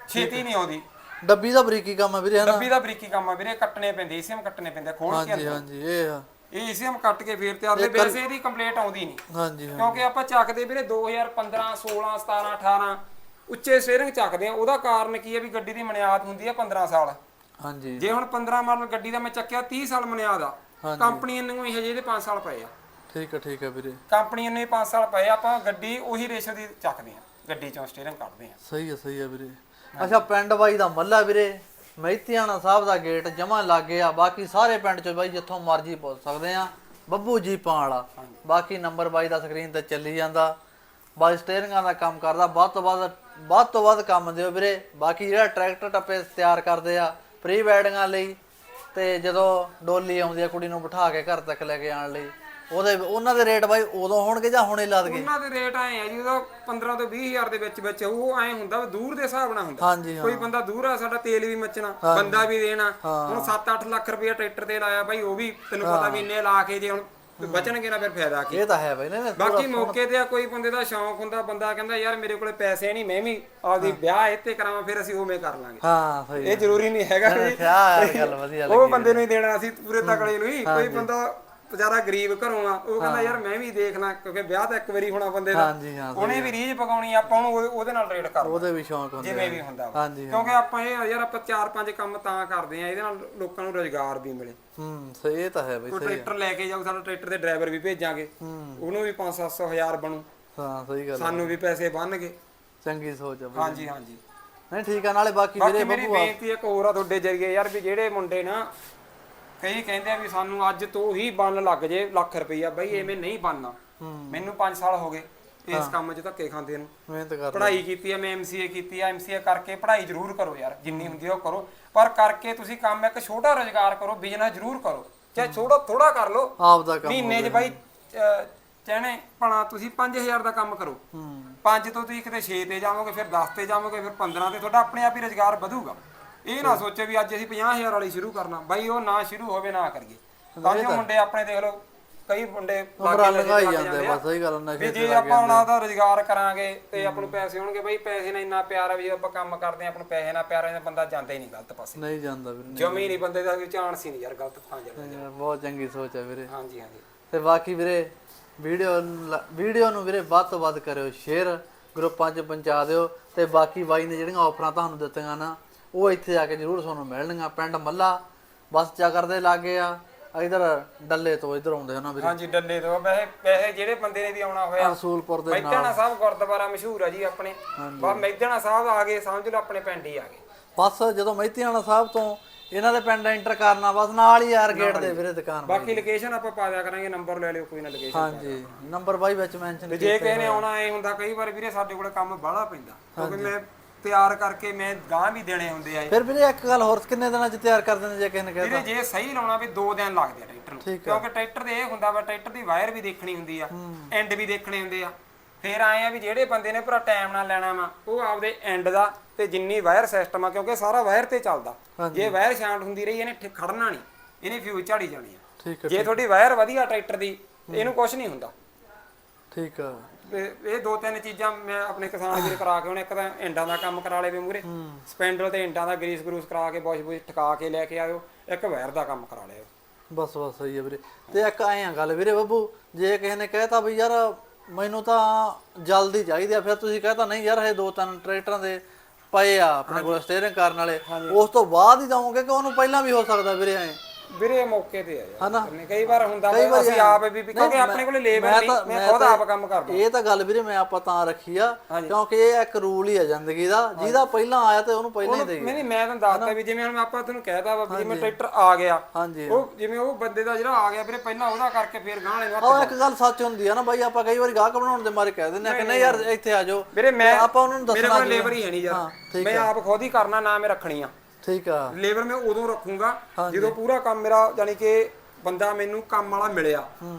ਛੇਤੀ ਨਹੀਂ ਆਉਂਦੀ। ਡੱਬੀ ਦਾ ਬਰੀਕੀ ਕੰਮ ਆ ਵੀਰੇ ਹਨਾ ਡੱਬੀ ਦਾ ਬਰੀਕੀ ਕੰਮ ਆ ਵੀਰੇ ਕੱਟਣੇ ਪੈਂਦੇ ਈਸੀਐਮ ਕੱਟਣੇ ਪੈਂਦੇ ਖੋਲ ਕੇ ਹਾਂਜੀ ਹਾਂਜੀ ਇਹ ਆ। ਇਹ ਈਸੀਐਮ ਕੱਟ ਕੇ ਫੇਰ ਤਿਆਰ ਦੇ ਵੈਸੇ ਇਹਦੀ ਕੰਪਲੀਟ ਆਉਂਦੀ ਨਹੀਂ ਹਾਂਜੀ ਹਾਂ ਕਿਉਂਕਿ ਆਪਾਂ ਚੱਕਦੇ ਵੀਰੇ 2015 16 17 18 ਉੱਚੇ ਸਟੀਅਰਿੰਗ ਚੱਕਦੇ ਆ। ਉਹਦਾ ਕਾਰਨ ਕੀ ਹੈ ਵੀ ਗੱਡੀ ਦੀ ਮਨਿਆਦ ਹੁੰਦੀ ਆ 15 ਸਾਲ। ਹਾਂਜੀ। ਜੇ ਹੁਣ 15 ਮਾਡਲ ਗੱਡੀ ਦਾ ਮੈਂ ਚੱਕਿਆ 30 ਸਾਲ ਮਨਿਆਦ ਆ। ਹਾਂਜੀ। ਕੰਪਨੀ ਨੂੰ ਹੀ ਹਜੇ ਇਹਦੇ 5 ਸਾਲ ਪਏ ਆ। ਠੀਕ ਹੈ ਠੀਕ ਹੈ ਵੀਰੇ। ਕੰਪਨੀ ਨੂੰ ਹੀ 5 ਸਾਲ ਪਏ ਆ, ਆਪਾਂ ਗੱਡੀ ਉਹੀ ਰੇਸ਼ੋ ਦੀ ਚੱਕਦੇ ਆ। ਗੱਡੀ ਚੋਂ ਸਟੀਅਰਿੰਗ ਕੱਢਦੇ ਆ। ਸਹੀ ਹੈ ਸਹੀ ਹੈ ਵੀਰੇ। ਅੱਛਾ ਪਿੰਡ ਬਾਈ ਦਾ ਮੱਲਾ ਵੀਰੇ। ਮਹਿਤੀਆਣਾ ਸਾਹਿਬ ਦਾ ਗੇਟ ਜਮਾ ਲੱਗੇ ਆ। ਬਾਕੀ ਸਾਰੇ ਪਿੰਡ ਚ ਬਾਈ ਜਿੱਥੋਂ ਮਰਜ਼ੀ ਪੁੱਛ ਸਕਦੇ ਆ। ਬੱਬੂ ਜੀਪਾਂ ਵਾਲਾ। ਬਾਕੀ ਨੰਬਰ ਬਾਈ ਦਾ ਸਕਰੀਨ ਤੇ ਚੱਲੀ ਜਾਂਦਾ। ਬਾਈ ਸਟੇਰਿੰਗਾਂ ਦਾ ਕੰਮ ਕਰਦਾ। ਵੱਧ ਤੋਂ ਵੱਧ ਵੱਧ ਤੋਂ ਵੱਧ ਕੰਮ ਦਿਓ ਵੀਰੇ। ਬਾਕੀ ਜਿਹੜਾ ਟਰੈਕਟਰ ਟੱਪੇ ਤਿਆਰ ਕਰਦੇ ਆ ਪ੍ਰੀ ਵੈਡਿੰਗਾਂ ਲਈ ਤੇ ਜਦੋਂ ਡੋਲੀ ਆਉਂਦੀ ਆ ਕੁੜੀ ਨੂੰ ਬਿਠਾ ਕੇ ਘਰ ਤੱਕ ਲੈ ਕੇ ਆਉਣ ਲਈ। ਉਹਦੇ ਉਹਨਾਂ ਦੇ ਰੇਟ ਬਾਈ ਉਦੋਂ ਹੋਣਗੇ ਜਾਂ ਹੁਣੇ ਲੱਦ ਗਏ? ਉਹਨਾਂ ਦੇ ਰੇਟ ਆਏ ਆ ਜੀ ਉਹਦਾ 15 ਤੋਂ 20 ਹਜ਼ਾਰ ਦੇ ਵਿੱਚ ਵਿੱਚ ਉਹ ਐ ਹੁੰਦਾ ਦੂਰ ਦੇ ਹਿਸਾਬ ਨਾਲ ਹੁੰਦਾ। ਹਾਂਜੀ ਹਾਂ। ਕੋਈ ਬੰਦਾ ਦੂਰ ਆ ਸਾਡਾ ਤੇਲ ਵੀ ਮੱਚਣਾ ਬੰਦਾ ਵੀ ਦੇਣਾ। ਹੁਣ 7-8 ਲੱਖ ਰੁਪਏ ਟਰੈਕਟਰ ਤੇ ਲਾਇਆ ਬਾਈ ਉਹ ਵੀ ਤੈਨੂੰ ਪਤਾ ਵੀ ਇੰਨੇ ਲਾ ਕੇ ਜੇ ਹੁਣ ਬਚਣਗੇ ਨਾ ਫਿਰ ਫਾਇਦਾ ਕੀ। ਇਹ ਤਾਂ ਹੈ ਬਾਈ ਨੇ ਬਾਕੀ ਮੌਕੇ ਤੇ ਆ ਕੋਈ ਬੰਦੇ ਦਾ ਸ਼ੌਂਕ ਹੁੰਦਾ ਬੰਦਾ ਕਹਿੰਦਾ ਯਾਰ ਮੇਰੇ ਕੋਲੇ ਪੈਸੇ ਨਹੀਂ ਮੈਂ ਵੀ ਆਪਦੀ ਵਿਆਹ ਇੱਥੇ ਕਰਾਵਾਂ ਫਿਰ ਅਸੀਂ ਉਵੇਂ ਕਰ ਲਾਂਗੇ। ਹਾਂ ਸਹੀ ਇਹ ਜ਼ਰੂਰੀ ਨਹੀਂ ਹੈਗਾ ਵੀ ਯਾਰ ਗੱਲ ਵਧੀਆ ਉਹ ਬੰਦੇ ਨੂੰ ਹੀ ਦੇਣਾ ਅਸੀਂ ਪੂਰੇ ਤਕੜੇ ਨੂੰ ਹੀ। ਕੋਈ ਬੰਦਾ ਵਿਚਾਰਾ ਗਰੀਬ ਘਰੋਂ ਆ ਉਹ ਕਹਿੰਦਾ ਯਾਰ ਮੈਂ ਵੀ ਦੇਖਣਾ ਕਿਉਂਕਿ ਵਿਆਹ ਤਾਂ ਇੱਕ ਵਾਰੀ ਹੋਣਾ ਬੰਦੇ ਦਾ। ਹਾਂਜੀ ਹਾਂ ਉਹਨੇ ਵੀ ਰੀਝ ਪਕਾਉਣੀ ਆਪਾਂ ਉਹ- ਉਹਦੇ ਨਾਲ ਰੇਟ ਕਰ ਉਹਦੇ ਵੀ ਸ਼ੌਂਕ ਹੁੰਦੇ ਜਿਵੇਂ ਵੀ ਹੁੰਦਾ ਵਾ। ਹਾਂਜੀ ਕਿਉਂਕਿ ਆਪਾਂ ਇਹ ਯਾਰ ਆਪਾਂ ਚਾਰ ਪੰਜ ਕੰਮ ਤਾਂ ਕਰਦੇ ਆ ਇਹਦੇ ਨਾਲ ਲੋਕਾਂ ਨੂੰ ਰੋਜ਼ਗਾਰ ਵੀ ਮਿਲੇ। ਹੂੰ ਸਹੀ ਇਹ ਤਾਂ ਹੈ ਬਾਈ ਕੋਈ ਟਰੈਕਟਰ ਲੈ ਕੇ ਜਾਊ ਸਾਡਾ ਟਰੈਕਟਰ ਦੇ ਡਰਾਈਵਰ ਵੀ ਭੇਜਾਂਗੇ। ਉਹਨੂੰ ਵੀ 5-700 ਹਜ਼ਾਰ ਬਣੂ। ਹਾਂ ਸਹੀ ਗੱਲ ਸਾਨੂੰ ਵੀ ਪੈਸੇ ਬਣਨਗੇ। ਚੰਗੀ ਸੋਚ ਆ ਬਾਈ। ਹਾਂਜੀ ਹਾਂਜੀ। ਨਹੀਂ ਠੀਕ ਆ ਨਾਲੇ ਬਾਕੀ ਬਾਕੀ ਵੀਰੇ ਮੇਰੀ ਬੇਨਤੀ ਇੱਕ ਹੋਰ ਆ ਤੁਹਾਡੇ ਜਰੀਏ ਯਾਰ ਵੀ ਜਿਹੜੇ ਮੁੰਡੇ ਨਾ ਕਈ ਕਹਿੰਦੇ ਆ ਵੀ ਸਾਨੂੰ ਅੱਜ ਤੋਂ ਹੀ ਬਣ ਲੱਗ ਜੇ ਲੱਖ ਰੁਪਈਆ ਬਈ ਐਵੇਂ ਨਹੀਂ ਬਣਨਾ ਮੈਨੂੰ 5 ਸਾਲ ਹੋ ਗਏ ਇਸ ਕੰਮ 'ਚ ਧੱਕੇ ਖਾਂਦੇ ਨੂੰ। ਮਿਹਨਤ ਕਰ ਪੜ੍ਹਾਈ ਕੀਤੀ ਹੈ ਮੈਂ ਐਮਸੀਏ ਕੀਤੀ ਹੈ ਐਮਸੀਏ ਕਰਕੇ ਪੜ੍ਹਾਈ ਜ਼ਰੂਰ ਕਰੋ ਯਾਰ ਜਿੰਨੀ ਹੁੰਦੀ ਉਹ ਕਰੋ। ਪਰ ਕਰਕੇ ਤੁਸੀਂ ਕੰਮ ਇੱਕ ਛੋਟਾ ਰੋਜ਼ਗਾਰ ਕਰੋ ਬਿਜ਼ਨਸ ਜ਼ਰੂਰ ਕਰੋ। ਚਾਹੇ ਛੋਟਾ ਥੋੜਾ ਕਰ ਲਓ ਆਪ ਦਾ ਕੰਮ ਮਹੀਨੇ 'ਚ ਬਾਈ ਚਹਣੇ ਪਣਾ ਤੁਸੀਂ 5000 ਦਾ ਕੰਮ ਕਰੋ। ਹੂੰ। 5 ਤੋਂ ਤੁਸੀਂ ਕਿਤੇ 6 ਤੇ ਜਾਵੋਗੇ ਫਿਰ 10 ਤੇ ਜਾਵੋਗੇ ਫਿਰ 15 ਤੇ ਤੁਹਾਡਾ ਆਪਣੇ ਆਪ ਹੀ ਰੋਜ਼ਗਾਰ ਵਧੂਗਾ। ਇਹ ਨਾ ਸੋਚੋ ਵੀ ਅੱਜ ਅਸੀਂ 50000 ਵਾਲੀ ਸ਼ੁਰੂ ਕਰਨਾ। ਬਾਈ ਉਹ ਨਾ ਸ਼ੁਰੂ ਹੋਵੇ ਨਾ ਕਰੀਏ। ਤਾਂ ਜੋ ਮੁੰਡੇ ਆਪਣੇ ਦੇਖ ਲਓ ਕਈ ਮੁੰਡੇ ਉਮਰਾਂ ਲਾਗੇ ਲੰਘਾਈ ਲੱਗ ਜਾਂਦੇ ਆ, ਬਸ ਸਹੀ ਗੱਲ ਆ, ਨਸ਼ੇ ਵੀ ਜੇ ਆਪਾਂ ਉਹਨਾਂ ਦਾ ਰੋਜ਼ਗਾਰ ਕਰਾਂਗੇ ਤੇ ਆਪਾਂ ਨੂੰ ਪੈਸੇ ਹੋਣਗੇ ਬਈ ਪੈਸੇ ਨਾਲ ਇੰਨਾ ਪਿਆਰ ਆ ਵੀ ਜੇ ਆਪਾਂ ਕੰਮ ਕਰਦੇ ਆ ਆਪਾਂ ਨੂੰ ਪੈਸੇ ਨਾਲ ਪਿਆਰ ਆ ਬੰਦਾ ਜਾਂਦਾ ਹੀ ਨਹੀਂ ਗਲਤ ਪਾਸੇ। ਨਹੀਂ ਜਾਂਦਾ ਵੀਰੇ ਜਮੀ ਨਹੀਂ ਬੰਦੇ ਦਾ ਚਾਂਸ ਹੀ ਨਹੀਂ ਯਾਰ ਗਲਤ ਥਾਂ ਯਾਰ, ਬਹੁਤ ਚੰਗੀ ਸੋਚ ਆ ਵੀਰੇ। ਹਾਂਜੀ ਹਾਂਜੀ। ਤੇ ਬਾਕੀ ਵੀਰੇ ਵੀਡੀਓ ਵੀਡੀਓ ਨੂੰ ਵੀਰੇ ਵੱਧ ਤੋਂ ਵੱਧ ਕਰਿਓ ਸ਼ੇਅਰ ਗਰੁੱਪਾਂ 'ਚ ਪਹੁੰਚਾ ਦਿਓ। ਤੇ ਬਾਕੀ ਬਾਈ ਨੇ ਜਿਹੜੀਆਂ ਆਫਰਾਂ ਤੁਹਾਨੂੰ ਦਿੱਤੀਆਂ ਨਾ ਉਹ ਇੱਥੇ ਆ ਕੇ ਜ਼ਰੂਰ ਤੁਹਾਨੂੰ ਮਿਲਣਗੀਆਂ ਪਿੰਡ ਮੱਲਾ ਬੱਸ ਚਾ ਕਰਦੇ ਲਾਗੇ ਆ ਇਧਰ ਡੱਲੇ ਤੋਂ ਇਧਰ ਆਉਂਦੇ ਹਨ ਵੀਰੇ। ਹਾਂਜੀ ਡੱਲੇ ਤੋਂ ਵੈਸੇ ਵੈਸੇ ਜਿਹੜੇ ਬੰਦੇ ਨੇ ਵੀ ਆਉਣਾ ਹੋਇਆ ਰਸੂਲਪੁਰ ਦੇ ਨਾਲ। ਮੈਦਾਨਾ ਸਾਹਿਬ ਗੁਰਦੁਆਰਾ ਮਸ਼ਹੂਰ ਆ ਜੀ ਆਪਣੇ। ਬਸ ਮੈਦਾਨਾ ਸਾਹਿਬ ਆ ਗਏ ਸਮਝ ਲਓ ਆਪਣੇ ਪਿੰਡ ਹੀ ਆ ਗਏ। ਬਸ ਜਦੋਂ ਮਹਿਤੀਆਣਾ ਸਾਹਿਬ ਤੋਂ ਇਹਨਾਂ ਦੇ ਪਿੰਡ ਐਂਟਰ ਕਰਨਾ ਬਸ ਨਾਲ ਹੀ ਯਾਰ ਗੇਟ ਦੇ ਵੀਰੇ ਦੁਕਾਨ ਬਾਕੀ ਲੋਕੇਸ਼ਨ ਆਪਾਂ ਪਾ ਦਿਆ ਕਰਾਂਗੇ ਨੰਬਰ ਲੈ ਲਿਓ ਕੋਈ ਨਾ ਲੋਕੇਸ਼ਨ ਹਾਂਜੀ ਨੰਬਰ ਬਾਈ ਵਿੱਚ ਮੈਂਸ਼ਨ ਜੇ ਕਿਸੇ ਨੇ ਆਉਣਾ ਐ ਹੁੰਦਾ ਕਈ ਵਾਰ ਵੀਰੇ ਸਾਡੇ ਕੋਲ ਕੰਮ ਬਾਹਲਾ ਪੈਂਦਾ। ਕਿਉਂਕਿ ਮੈਂ ਤਿਆਰ ਕਰਕੇ ਮੈਂ ਗਾਂ ਵੀ ਦੇਣੇ ਹੁੰਦੇ ਆ ਇਹ। ਫਿਰ ਵੀਰੇ ਇੱਕ ਗੱਲ ਹੋਰ ਕਿੰਨੇ ਦਿਨਾਂ 'ਚ ਤਿਆਰ ਕਰ ਦਿੰਦੇ ਜੇ ਕਿਸੇ ਨੇ ਵੀਰੇ ਜੇ ਸਹੀ ਲਾਉਣਾ ਵੀ 2 ਦਿਨ ਲੱਗਦੇ ਆ ਟਰੈਕਟਰ ਨੂੰ। ਠੀਕ ਕਿਉਂਕਿ ਟਰੈਕਟਰ ਦੇ ਇਹ ਹੁੰਦਾ ਵਾ ਟਰੈਕਟਰ ਦੀ ਵਾਇਰ ਵੀ ਦੇਖਣੀ ਹੁੰਦੀ ਆ ਐਂਡ ਵੀ ਦੇਖਣੇ ਹੁੰਦੇ ਆ। ਫਿਰ ਆਏ ਆ ਵੀ ਜਿਹੜੇ ਬੰਦੇ ਨੇ ਪੂਰਾ ਟਾਈਮ ਨਾਲ ਲੈਣਾ ਵਾ ਉਹ ਆਪਦੇ ਐਂਡ ਦਾ ਤੇ ਜਿੰਨੀ ਵਾਇਰ ਸਿਸਟਮ ਆ ਕਿਉਂਕਿ ਸਾਰਾ ਵਾਇਰ ਤੇ ਚੱਲਦਾ। ਜੇ ਵਾਇਰ ਸ਼ਾਂਟ ਹੁੰਦੀ ਰਹੀ ਇਹਨੇ ਠੇ- ਖੜਨਾ ਨਹੀਂ ਇਹਨੇ ਫਿਊਜ਼ ਝਾੜੀ ਜਾਣੀ ਆ। ਠੀਕ ਹੈ ਜੇ ਤੁਹਾਡੀ ਵਾਇਰ ਵਧੀਆ ਟਰੈਕਟਰ ਦੀ ਇਹਨੂੰ ਕੁਝ ਨਹੀਂ ਹੁੰਦਾ। ਠੀਕ ਆ। ਇਹ ਦੋ ਤਿੰਨ ਚੀਜ਼ਾਂ ਮੈਂ ਆਪਣੇ ਕਿਸਾਨ ਵੀਰ ਕਰਾ ਕੇ ਉਹਨੇ ਇੱਕ ਤਾਂ ਇੰਡਾਂ ਦਾ ਕੰਮ ਕਰਾ ਲਏ ਵੇ ਮੂਰੇ ਸਪੈਂਡਲ ਤੇ ਇੰਡਾਂ ਦਾ ਗਰੀਸ ਗਰੂਸ ਕਰਾ ਕੇ ਬੋਸ਼ ਬੋਸ਼ ਟਿਕਾ ਕੇ ਲੈ ਕੇ ਆਇਓ ਇੱਕ ਵਾਇਰ ਦਾ ਕੰਮ ਕਰਾ ਲਿਓ। ਬਸ ਬਸ ਸਹੀ ਹੈ ਵੀਰੇ। ਤੇ ਇੱਕ ਐਂ ਆ ਗੱਲ ਵੀਰੇ ਬੱਬੂ ਜੇ ਕਿਸੇ ਨੇ ਕਹਿਤਾ ਵੀ ਯਾਰ ਮੈਨੂੰ ਤਾਂ ਜਲਦੀ ਚਾਹੀਦੀ ਆ ਫਿਰ ਤੁਸੀਂ ਕਹਤਾ ਨਹੀਂ ਯਾਰ ਇਹ ਦੋ ਤਿੰਨ ਟਰੈਕਟਰਾਂ ਦੇ ਪਏ ਆ ਆਪਣੇ ਕੋਲ ਸਟੀਅਰਿੰਗ ਕਰਨ ਵਾਲੇ ਉਸ ਤੋਂ ਬਾਅਦ ਹੀ ਦਵਾਂਗੇ ਕਿ ਉਹਨੂੰ ਪਹਿਲਾਂ ਵੀ ਹੋ ਸਕਦਾ ਵੀਰੇ ਐ? ਵੀਰੇ ਮੌਕੇ ਤੇ ਆ ਯਾਰ। ਹਨਾ? ਕਰਨੇ। ਕਈ ਵਾਰ ਹੁੰਦਾ ਕਈ ਵਾ ਵਾਰ ਅਸੀਂ ਯਾਰ- ਆਪ ਵੀ ਵੀ ਕਿਉਂਕਿ ਨਹੀਂ, ਆਪਣੇ ਕੋਲੇ ਲੇਬਰ ਨਹੀਂ ਤਾਂ- ਮੈਂ ਖੁਦ ਤਾਂ- ਆਪ ਕੰਮ ਕਰਦਾ। ਇਹ ਤਾਂ ਗੱਲ ਵੀਰੇ ਮੈਂ ਆਪਾਂ ਤਾਂ ਰੱਖੀ ਆ ਕਿਉਂਕਿ ਇਹ ਇੱਕ ਰੂਲ ਹੀ ਆ ਜ਼ਿੰਦਗੀ ਦਾ। ਜਿਹਦਾ ਪਹਿਲਾਂ ਆਇਆ ਤੇ ਉਹਨੂੰ ਪਹਿਲਾਂ ਹੀ ਦੇਈਏ ਨਹੀਂ ਨਹੀਂ ਮੈਂ ਤੁਹਾਨੂੰ ਦੱਸਦਾ ਵੀ ਜਿਵੇਂ ਹੁਣ ਆਪਾਂ ਤੁਹਾਨੂੰ ਕਹਿਤਾ ਵਾ ਵੀ ਜਿਵੇਂ ਟਰੈਕਟਰ ਆ ਗਿਆ। ਹਾਂਜੀ। ਉਹ ਜਿਵੇਂ ਉਹ ਬੰਦੇ ਦਾ ਜਿਹੜਾ ਆ ਗਿਆ ਵੀਰੇ ਪਹਿਲਾਂ ਉਹਦਾ ਕਰਕੇ ਫੇਰ ਗਾਂ ਵਾਲੇ ਨੂੰ ਉਹ ਇੱਕ ਗੱਲ ਸੱਚ ਹੁੰਦੀ ਆ ਨਾ ਬਾਈ ਆਪਾਂ ਕਈ ਵਾਰੀ ਗਾਹਕ ਬਣਾਉਣ ਦੇ ਮਾਰੇ ਕਹਿ ਦਿੰਦੇ ਆ ਕਿ ਨਹੀਂ ਯਾਰ ਇੱਥੇ ਆ ਜਾਓ। ਵੀਰੇ ਮੈਂ ਆਪਾਂ ਉਹਨਾਂ ਨੂੰ ਮੇਰੇ ਦੱਸਣਾ ਕੋਲ ਲੇਬਰ ਹੀ ਹੈ ਨਹੀਂ ਯਾਰ। ਮੈਂ ਆਪ ਖੁਦ ਹੀ ਕਰਨਾ ਨਾ ਮੈਂ ਰੱਖਣੀ ਆ। ਠੀਕ ਆ। ਲੇਬਰ ਮੈਂ ਉਦੋਂ ਰੱਖੂੰਗਾ ਜਦੋਂ ਪੂਰਾ ਕੰਮ ਮੇਰਾ ਯਾਨੀ ਕਿ ਬੰਦਾ ਮੈਨੂੰ ਕੰਮ ਵਾਲਾ ਮਿਲਿਆ। ਹੂੰ।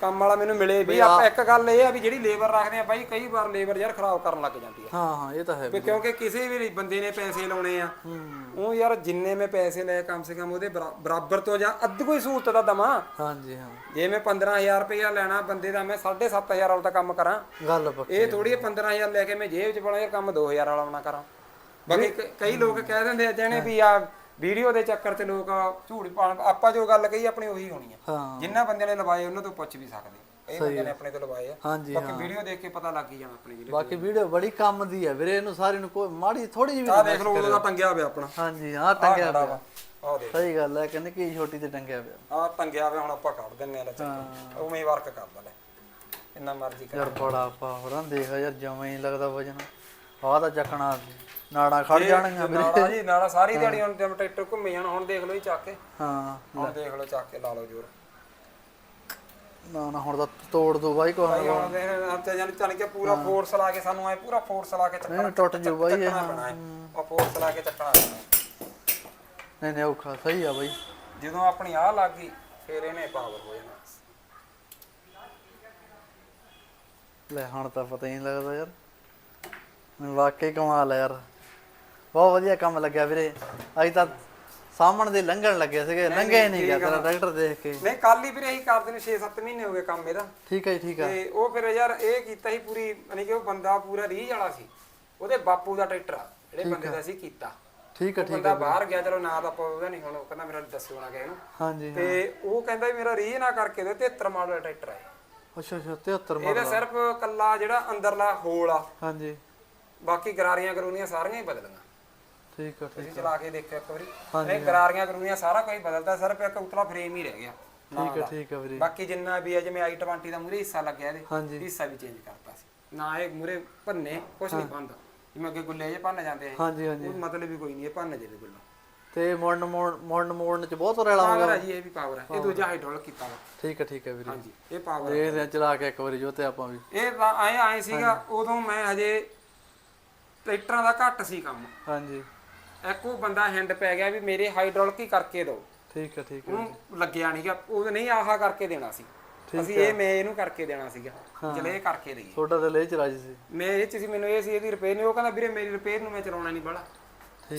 ਕੰਮ ਵਾਲਾ ਮੈਨੂੰ ਮਿਲੇ ਵੀ ਆਪਾਂ ਇੱਕ ਗੱਲ ਇਹ ਆ ਵੀ ਜਿਹੜੀ ਲੇਬਰ ਰੱਖਦੇ ਆ ਬਾਈ ਕਈ ਵਾਰ ਲੇਬਰ ਯਾਰ ਖਰਾਬ ਕਰਨ ਲੱਗ ਜਾਂਦੀ ਆ। ਹਾਂ ਹਾਂ ਇਹ ਤਾਂ ਹੈ ਵੀ ਕਿਉਂਕਿ ਕਿਸੇ ਵੀ ਬੰਦੇ ਨੇ ਪੈਸੇ ਲਾਉਣੇ ਆ। ਉਹ ਯਾਰ ਜਿੰਨੇ ਮੈਂ ਪੈਸੇ ਲਏ ਕਮ ਸੇ ਕਮ ਉਹਦੇ ਬਰਾ- ਬਰਾਬਰ ਤੋਂ ਜਾਂ ਅੱਧ ਕੋਈ ਸਹੂਲਤ ਦਾ ਦਵਾਂ। ਹਾਂਜੀ ਹਾਂ। ਜੇ ਮੈਂ 15000 ਰੁਪਇਆ ਲੈਣਾ ਬੰਦੇ ਦਾ ਮੈਂ 7500 ਵਾਲਾ ਤਾਂ ਕੰਮ ਕਰਾਂ। ਗੱਲ ਪੱਕੀ ਇਹ ਥੋੜੀ 15000 ਲੈ ਕੇ ਮੈਂ ਜੇਬ 'ਚ ਪਾਉਣਾ ਯਾਰ ਕੰਮ 2000 ਵਾਲਾ ਆਉਣਾ ਕਰਾਂ। ਬਾਕੀ ਕ- ਕਈ ਲੋਕ ਕਹਿ ਦਿੰਦੇ ਆ ਜਿਹਨੇ ਵੀ ਆ ਵੀਡੀਓ ਦੇ ਚੱਕਰ 'ਚ ਲੋਕ ਝੂਠ ਪਾਉਣ ਆਪਾਂ ਜੋ ਗੱਲ ਕਹੀ ਆਪਣੀ ਉਹੀ ਹੋਣੀ ਆ। ਹਾਂ। ਜਿੰਨਾ ਬੰਦਿਆਂ ਨੇ ਲਵਾਏ ਉਹਨਾਂ ਤੋਂ ਪੁੱਛ ਵੀ ਸਕਦੇ। ਕਈ ਬੰਦਿਆਂ ਨੇ ਆਪਣੇ ਤੋਂ ਲਵਾਏ ਆ। ਹਾਂਜੀ ਬਾਕੀ ਵੀਡੀਓ ਦੇਖ ਕੇ ਪਤਾ ਲੱਗ ਹੀ ਜਾਣਾ ਆਪਣੇ ਜਿਹੜੇ ਬਾਕੀ ਵੀਡੀਓ ਬੜੀ ਕੰਮ ਦੀ ਆ ਵੀਰੇ ਇਹਨੂੰ ਸਾਰੀ ਨੂੰ ਕੋਈ ਮਾੜੀ ਥੋੜੀ ਜਿਹੀ ਵੀ ਆਹ ਦੇਖ ਲਓ ਉਹਦਾ ਟੰਗਿਆ ਪਿਆ ਆਪਣਾ। ਹਾਂਜੀ ਹਾਂ ਟੰਗਿਆ ਖੜਾ ਪਿਆ। ਵਾ। ਆਹ ਦੇਖ। ਸਹੀ ਗੱਲ ਹੈ ਕਹਿੰਦੇ ਕੀ ਛੋਟੀ ਤੇ ਟੰਗਿਆ ਪਿਆ। ਆਹ ਟੰਗਿਆ ਪਿਆ ਹੁਣ ਆਪਾਂ ਕੱਢ ਦਿੰਨੇ ਆ ਲੈ ਚੱਕ ਉਵੇਂ ਹੀ ਵਰਕ ਕਰਦਾ ਲੈ ਇੰਨਾ ਮਰਜ਼ੀ ਕਰ ਯਾਰ ਬੜਾ ਪਾਵਰਾਂ ਦੇਖ ਯਾਰ ਜਮਾਂ ਹੀ ਲੱਗਦਾ ਵਜਨ। ਆਹ ਤਾਂ ਚੱਕਣਾ ਨਾੜਾਂ ਖੜ ਜਾਣਗੀਆਂ ਨਾਲਾ ਜੀ ਨਾਲਾ ਸਾਰੀ ਦਿਹਾੜੀ ਹੁਣ ਟਰੈਕਟਰ ਘੁੰਮੀ ਜਾਣਾ ਹੁਣ ਦੇਖ ਲਓ ਜੀ ਚੱਕ ਕੇ। ਹਾਂ ਹੁਣ ਦੇਖ ਲਓ ਚੱਕ ਕੇ ਲਾ ਲਓ ਜੋਰ। ਨਾ ਨਾ ਹੁਣ ਤਾਂ ਤੋੜ ਦੋ ਬਾਈ ਕੋ ਭਾਈ ਹੁਣ ਦੇ ਹੱਥੇ ਜਾਨ ਚੱਲ ਕੇ ਪੂਰਾ ਫੋਰਸ ਲਾ ਕੇ ਸਾਨੂੰ ਐ ਪੂਰਾ ਫੋਰਸ ਲਾ ਕੇ ਚੱਕਣਾ। ਨਹੀਂ, ਟੁੱਟ ਜੂ ਬਾਈ ਇਹ। ਉਹ ਫੋਰਸ ਲਾ ਕੇ ਚੱਕਣਾ। ਨਹੀਂ ਨਹੀਂ ਔਖਾ ਸਹੀ ਆ ਬਾਈ। ਜਦੋਂ ਆਪਣੀ ਆਹ ਲੱਗ ਗਈ ਫਿਰ ਇਹਨੇ ਪਾਵਰ ਹੋ ਜਾਣਾ। ਲੈ ਹੁਣ ਤਾਂ ਪਤਾ ਹੀ ਨਹੀਂ ਲੱਗਦਾ ਯਾਰ। ਵਾਕਈ ਕਮਾਲ ਆ ਯਾਰ। ਬਹੁਤ ਵਧੀਆ ਕੰਮ ਲੱਗਿਆ ਵੀਰੇ। ਅੱਜ ਤਾਂ ਸਾਹਮਣ ਦੇ ਲੰਘਣ ਲੱਗੇ ਸੀਗੇ ਲੰਘੇ ਨਹੀਂ ਗਿਆ ਤੇਰਾ ਟਰੈਕਟਰ ਦੇਖ ਕੇ। ਨਹੀਂ ਕੱਲ ਹੀ ਵੀਰੇ ਅਸੀਂ ਕਰਦੇ ਨੇ 6-7 ਮਹੀਨੇ ਹੋ ਗਏ ਕੰਮ ਇਹਦਾ। ਠੀਕ ਹੈ ਠੀਕ ਆ ਤੇ ਉਹ ਫਿਰ ਯਾਰ ਇਹ ਕੀਤਾ ਸੀ ਪੂਰੀ ਯਾਨੀ ਕਿ ਉਹ ਬੰਦਾ ਪੂਰਾ ਰੀਝ ਵਾਲਾ ਸੀ। ਉਹਦੇ ਬਾਪੂ ਦਾ ਟਰੈਕਟਰ ਆ ਜਿਹੜੇ ਬੰਦੇ ਦਾ ਸੀ ਕੀਤਾ। ਠੀਕ ਹੈ ਠੀਕ ਬੰਦਾ ਬਾਹਰ ਗਿਆ ਚਲੋ ਨਾ ਤਾਂ ਆਪਾਂ ਉਹਦਾ ਨਹੀਂ ਹੁਣ ਉਹ ਕਹਿੰਦਾ ਮੇਰਾ ਦੱਸਿਓ ਨਾ ਕਿਸੇ ਨੂੰ। ਹਾਂਜੀ ਤੇ ਉਹ ਕਹਿੰਦਾ ਵੀ ਮੇਰਾ ਰੀਝ ਨਾ ਕਰਕੇ ਦੇ 73 ਮਾਡਲ ਦਾ ਟਰੈਕਟਰ ਆ ਇਹ। ਅੱਛਾ ਅੱਛਾ 73 ਇਹਦਾ ਮਾਡਲ ਸਿਰਫ ਕੱਲਾ ਜਿਹੜਾ ਅੰਦਰਲਾ ਹੋਲ ਆ। ਹਾਂਜੀ। ਬਾਕੀ ਗਰਾਰੀਆਂ ਗਰੂਨੀਆਂ ਸਾਰੀਆਂ ਹੀ ਬਦਲੀਆਂ। ਠੀਕ ਆ ਠੀਕ ਤੁਸੀਂ ਚਲਾ ਕੇ ਦੇਖਿਓ ਇੱਕ ਵਾਰੀ। ਇਹ ਗਰਾਰੀਆਂ ਗਰੂਨੀਆਂ ਸਾਰਾ ਕੁਝ ਬਦਲਦਾ ਸਿਰਫ ਇੱਕ ਉਤਲਾ ਫਰੇਮ ਹੀ ਰਹਿ ਗਿਆ। ਠੀਕ ਆ ਠੀਕ ਆ ਵੀਰੇ। ਬਾਕੀ ਜਿੰਨਾ ਵੀ ਹੈ ਜਿਵੇਂ i20 ਦਾ ਮੂਰੇ ਹਿੱਸਾ ਲੱਗਿਆ ਇਹਦੇ ਹਿੱਸਾ ਵੀ ਚੇਂਜ ਕਰਤਾ ਸੀ। ਨਾ ਇਹ ਮੂਰੇ ਭੰਨੇ ਕੁਛ ਨਹੀਂ ਬੰਦ ਜਿਵੇਂ ਅੱਗੇ ਗੁੱਲੇ ਜੇ ਭੰਨ ਜਾਂਦੇ ਆ। ਹਾਂਜੀ ਹਾਂਜੀ। ਉਹ ਮਤਲਬ ਵੀ ਕੋਈ ਨਹੀਂ ਇਹ ਭੰਨ ਜੇ ਗੁੱਲਾ। ਤੇ ਮੋੜਨ ਮੋੜ ਮੋੜਨ ਮੋੜਨ ਚ ਬਹੁਤ ਰੈਲਾ ਹੋ ਪਾਵਰ ਹੈ ਜੀ ਇਹ ਵੀ ਪਾਵਰ ਹੈ ਇਹ ਦੂਜਾ ਹਾਈਡ੍ਰੋਲਿਕ ਕੀਤਾ ਵਾ। ਠੀਕ ਆ ਠੀਕ ਆ ਵੀਰੇ। ਹਾਂਜੀ ਇਹ ਪਾਵਰ ਦੇਖਦੇ ਆ ਚਲਾ ਕੇ ਇੱਕ ਵਾਰੀ ਜੋ ਤੇ ਆਪਾਂ ਵੀ। ਇਹ ਆਏ ਆਏ ਸੀਗਾ ਉਦੋਂ ਮੈਂ ਹਜੇ ਟਰੈਕਟਰਾਂ ਦਾ ਘੱਟ ਸੀ ਕੰਮ। ਹਾਂਜੀ। ਇੱਕ ਬੰਦਾ ਹੈਂਡ ਪੈ ਗਿਆ ਵੀ ਮੇਰੇ ਹਾਈਡ੍ਰੋਲਿਕ ਹੀ ਕਰਕੇ ਦਿਓ। ਠੀਕ ਆ ਠੀਕ ਆ ਉਹਨੂੰ ਲੱਗਿਆ ਨਹੀਂਗਾ ਉਹ ਨਹੀਂ ਆਹਾ ਕਰਕੇ ਦੇਣਾ ਸੀ। ਅਸੀਂ ਇਹ ਮੈਂ ਇਹਨੂੰ ਕਰਕੇ ਦੇਣਾ ਸੀਗਾ। ਚਲੇ ਇਹ ਕਰਕੇ ਦਈਏ। ਤੁਹਾਡਾ ਤੇ ਲੈ ਚ ਰਾਜੀ ਸੀ। ਮੈਂ ਇਹ ਚ ਸੀ ਮੈਨੂੰ ਇਹ ਸੀ ਇਹਦੀ ਰਿਪੇਅਰ ਨਹੀਂ ਉਹ ਕਹਿੰਦਾ ਵੀਰੇ ਮੇਰੀ ਰਿਪੇਅਰ ਨੂੰ ਮੈਂ ਚਲਾਉਣਾ ਨਹੀਂ ਬੜਾ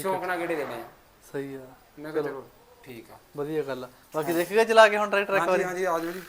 ਸ਼ੌਂਕ ਨਾਲ ਗੇੜੇ ਦੇਣੇ ਆ। ਸਹੀ ਆ। ਮੈਂ ਕਿਹਾ ਚਲੋ। ਠੀਕ ਆ। ਵਧੀਆ ਗੱਲ ਆ। ਬਾਕੀ ਦੇਖੇਗਾ ਚਲਾ ਕੇ ਹੁਣ ਟਰੈਕਟਰ ਇੱਕ ਹਾਂਜੀ ਵਾਰੀ। ਹਾਂਜੀ ਆ ਜਾਓ ਜੀ।